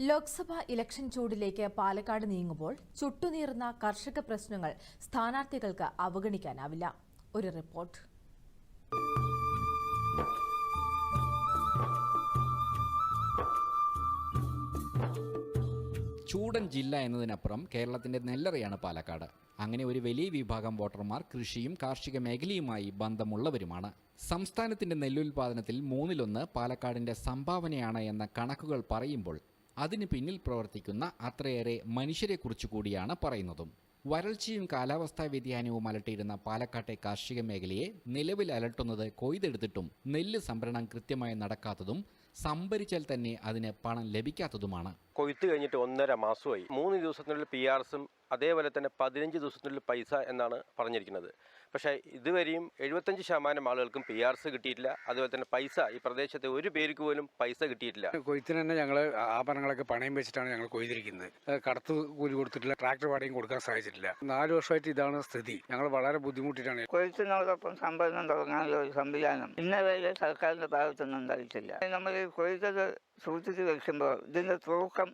Lok Sabha election ചൂടിലേക്ക് Palakkad നീങ്ങുമ്പോൾ ചുട്ടുനീറുന്ന കർഷക പ്രശ്നങ്ങൾ സ്ഥാനാർത്ഥികൾക്ക് അവഗണിക്കാനാവില്ല. ഒരു റിപ്പോർട്ട്. ചൂടൻ ജില്ല എന്നതിനപ്പുറം കേരളത്തിന്റെ നെല്ലറയാണ് പാലക്കാട്. അങ്ങനെ ഒരു വലിയ വിഭാഗം വോട്ടർമാർ കൃഷിയും കാർഷിക മേഖലയുമായി ബന്ധമുള്ളവരുമാണ്. സംസ്ഥാനത്തിന്റെ നെല്ലുൽപാദനത്തിൽ മൂന്നിലൊന്ന് പാലക്കാടിന്റെ സംഭാവനയാണ് എന്ന കണക്കുകൾ പറയുമ്പോൾ അതിന് പിന്നിൽ പ്രവർത്തിക്കുന്ന അത്രയേറെ മനുഷ്യരെക്കുറിച്ച് കൂടിയാണ് പറയുന്നതും. വരൾച്ചയും കാലാവസ്ഥാ വ്യതിയാനവും അലട്ടിയിരുന്ന പാലക്കാട്ടെ കാർഷിക മേഖലയെ നിലവിൽ അലട്ടുന്നത് കൊയ്തെടുത്തിട്ടും നെല്ല് സംഭരണം കൃത്യമായി നടക്കാത്തതും സംഭരിച്ചാൽ തന്നെ അതിന് പണം ലഭിക്കാത്തതുമാണ്. കൊയ്ത്ത് കഴിഞ്ഞിട്ട് ഒന്നര മാസമായി. മൂന്ന് ദിവസത്തിനുള്ളിൽ പി ആർ എസും അതേപോലെ തന്നെ പതിനഞ്ച് ദിവസത്തിനുള്ളിൽ പൈസ എന്നാണ് പറഞ്ഞിരിക്കുന്നത്. പക്ഷേ ഇതുവരെയും എഴുപത്തഞ്ച് ശതമാനം ആളുകൾക്കും പി ആർ എസ് കിട്ടിയിട്ടില്ല. അതുപോലെ തന്നെ പൈസ ഈ പ്രദേശത്തെ ഒരു പേർക്ക് പോലും പൈസ കിട്ടിയിട്ടില്ല. കൊയ്ത്തിന് തന്നെ ഞങ്ങൾ ആഭരണങ്ങളൊക്കെ പണയം വെച്ചിട്ടാണ് ഞങ്ങൾ കൊയ്തിരിക്കുന്നത്. കടത്തു കൂലി കൊടുത്തിട്ടില്ല ട്രാക്ടർ വാടകയും കൊടുക്കാൻ സാധിച്ചിട്ടില്ല നാല് വർഷമായിട്ട് ഇതാണ് സ്ഥിതി. ഞങ്ങൾ വളരെ ബുദ്ധിമുട്ടിട്ടാണ് കൊയ്ത്തിനോടൊപ്പം സംഭരണം തുടങ്ങാനുള്ള ഒരു സംവിധാനം ഇന്ന വരെ സർക്കാരിന്റെ ഭാഗത്തൊന്നും ഉണ്ടായിട്ടില്ല. നമ്മൾ ഈ കൊയ്ത്തത് സൂക്ഷിച്ച് വെക്കുമ്പോൾ ഇതിന്റെ തൂക്കം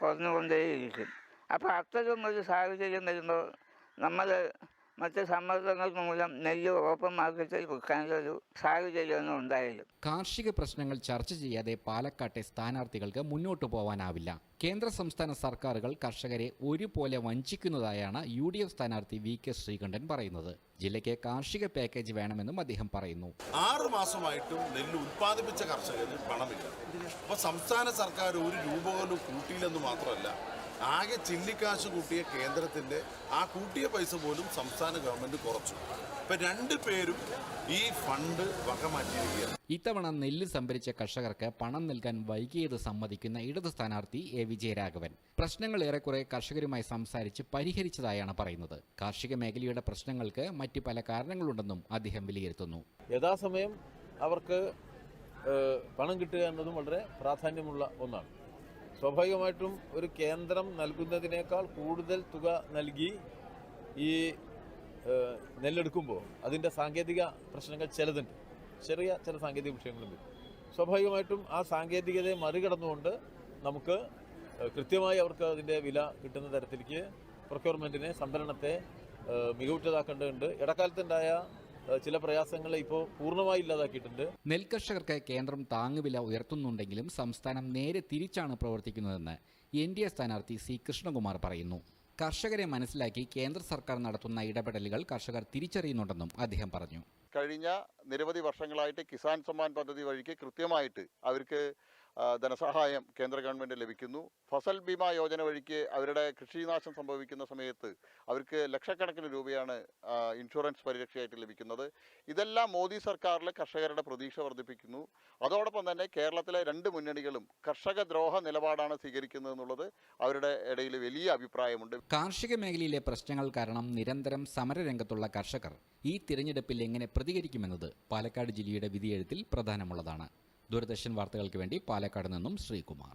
കുറഞ്ഞുകൊണ്ടേയിരിക്കും അപ്പോൾ അത്തരം ഒരു സാഹചര്യം വരുമ്പോൾ നമ്മൾ മറ്റ് സമ്മർദ്ദങ്ങൾ മൂലം നെല്ല് ഓപ്പൺ മാർക്കറ്റിൽ വിൽക്കാനുള്ള ഒരു സാഹചര്യമൊന്നും ഉണ്ടായില്ല. കാർഷിക പ്രശ്നങ്ങൾ ചർച്ച ചെയ്യാതെ പാലക്കാട്ടെ സ്ഥാനാർത്ഥികൾക്ക് മുന്നോട്ടു പോവാനാവില്ല. കേന്ദ്ര സംസ്ഥാന സർക്കാരുകൾ കർഷകരെ ഒരുപോലെ വഞ്ചിക്കുന്നതായാണ് യു ഡി എഫ് സ്ഥാനാർത്ഥി വി കെ ശ്രീകണ്ഠൻ പറയുന്നത്. ജില്ലയ്ക്ക് കാർഷിക പാക്കേജ് വേണമെന്നും അദ്ദേഹം പറയുന്നു. ആറു മാസമായിട്ടും നെല്ല് ഉത്പാദിപ്പിച്ച കർഷകന് പണമില്ല. അപ്പോൾ സംസ്ഥാന സർക്കാർ ഒരു രൂപ പോലും കൂട്ടിയില്ലെന്ന് മാത്രമല്ല ആകെ ചില്ലിക്കാശ് കൂട്ടിയ കേന്ദ്രത്തിന്റെ ആ കൂട്ടിയ പൈസ പോലും സംസ്ഥാന ഗവൺമെന്റ് കുറച്ചു. ഇപ്പൊ രണ്ട് പേരും ഈ ഫണ്ട് വകമാറ്റിയിരിക്കുകയാണ് ഇത്തവണ നെല്ല് സംഭരിച്ച കർഷകർക്ക് പണം നൽകാൻ വൈകിയത് സമ്മതിക്കുന്ന ഇടത് സ്ഥാനാർത്ഥി എ വിജയരാഘവൻ പ്രശ്നങ്ങൾ ഏറെക്കുറെ കർഷകരുമായി സംസാരിച്ച് പരിഹരിച്ചതായാണ് പറയുന്നത്. കാർഷിക മേഖലയുടെ പ്രശ്നങ്ങൾക്ക് മറ്റു പല കാരണങ്ങളുണ്ടെന്നും അദ്ദേഹം വിലയിരുത്തുന്നു. യഥാസമയം അവർക്ക് പണം കിട്ടുക എന്നതും വളരെ പ്രാധാന്യമുള്ള ഒന്നാണ്. സ്വാഭാവികമായിട്ടും ഒരു കേന്ദ്രം നൽകുന്നതിനേക്കാൾ കൂടുതൽ തുക നൽകി ഈ നെല്ലെടുക്കുമ്പോൾ അതിന്റെ സാങ്കേതിക പ്രശ്നങ്ങൾ ചിലതുണ്ട്. ചെറിയ ചില സാങ്കേതിക വിഷയങ്ങളും വരും സ്വാഭാവികമായിട്ടും ആ സാങ്കേതികതയെ മറികടന്നുകൊണ്ട് നമുക്ക് കൃത്യമായി അവർക്ക് അതിന്റെ വില കിട്ടുന്ന തരത്തിലേക്ക് പ്രൊക്യൂർമെന്റിനെ സംഭരണത്തെ മികവുറ്റതാക്കേണ്ടതുണ്ട്. ഇടക്കാലത്തുണ്ടായ ചില പ്രയാസങ്ങളെ ഇപ്പോൾ പൂർണമായി ഇല്ലാതാക്കിയിട്ടുണ്ട്. നെൽകർഷകർക്ക് കേന്ദ്രം താങ്ങുവില ഉയർത്തുന്നുണ്ടെങ്കിലും സംസ്ഥാനം നേരെ തിരിച്ചാണ് പ്രവർത്തിക്കുന്നതെന്ന് എൻ ഡി എ സ്ഥാനാർത്ഥി സി കൃഷ്ണകുമാർ പറയുന്നു. കർഷകരെ മനസ്സിലാക്കി കേന്ദ്ര സർക്കാർ നടത്തുന്ന ഇടപെടലുകൾ കർഷകർ തിരിച്ചറിയുന്നുണ്ടെന്നും അദ്ദേഹം പറഞ്ഞു. കഴിഞ്ഞ നിരവധി വർഷങ്ങളായിട്ട് കിസാൻ സമ്മാൻ പദ്ധതി വഴിക്ക് കൃത്യമായിട്ട് അവർക്ക് ധനസഹായം കേന്ദ്ര ഗവൺമെന്റ് ലഭിക്കുന്നു. ഫസൽ ബീമ യോജന വഴിക്ക് അവരുടെ കൃഷിനാശം സംഭവിക്കുന്ന സമയത്ത് അവർക്ക് ലക്ഷക്കണക്കിന് രൂപയാണ് ഇൻഷുറൻസ് പരിരക്ഷയായിട്ട് ലഭിക്കുന്നത്. ഇതെല്ലാം മോദി സർക്കാരിൽ കർഷകരുടെ പ്രതീക്ഷ വർദ്ധിപ്പിക്കുന്നു. അതോടൊപ്പം തന്നെ കേരളത്തിലെ രണ്ട് മുന്നണികളും കർഷക ദ്രോഹ നിലപാടാണ് സ്വീകരിക്കുന്നത് എന്നുള്ളത് അവരുടെ ഇടയിൽ വലിയ അഭിപ്രായമുണ്ട്. കാർഷിക മേഖലയിലെ പ്രശ്നങ്ങൾ കാരണം നിരന്തരം സമരരംഗത്തുള്ള കർഷകർ ഈ തിരഞ്ഞെടുപ്പിൽ എങ്ങനെ പ്രതികരിക്കുമെന്നത് പാലക്കാട് ജില്ലയുടെ വിധിയെഴുത്തിൽ പ്രധാനമുള്ളതാണ്. ദൂരദർശൻ വാർത്തകൾക്ക് വേണ്ടി പാലക്കാട് നിന്നും ശ്രീകുമാർ.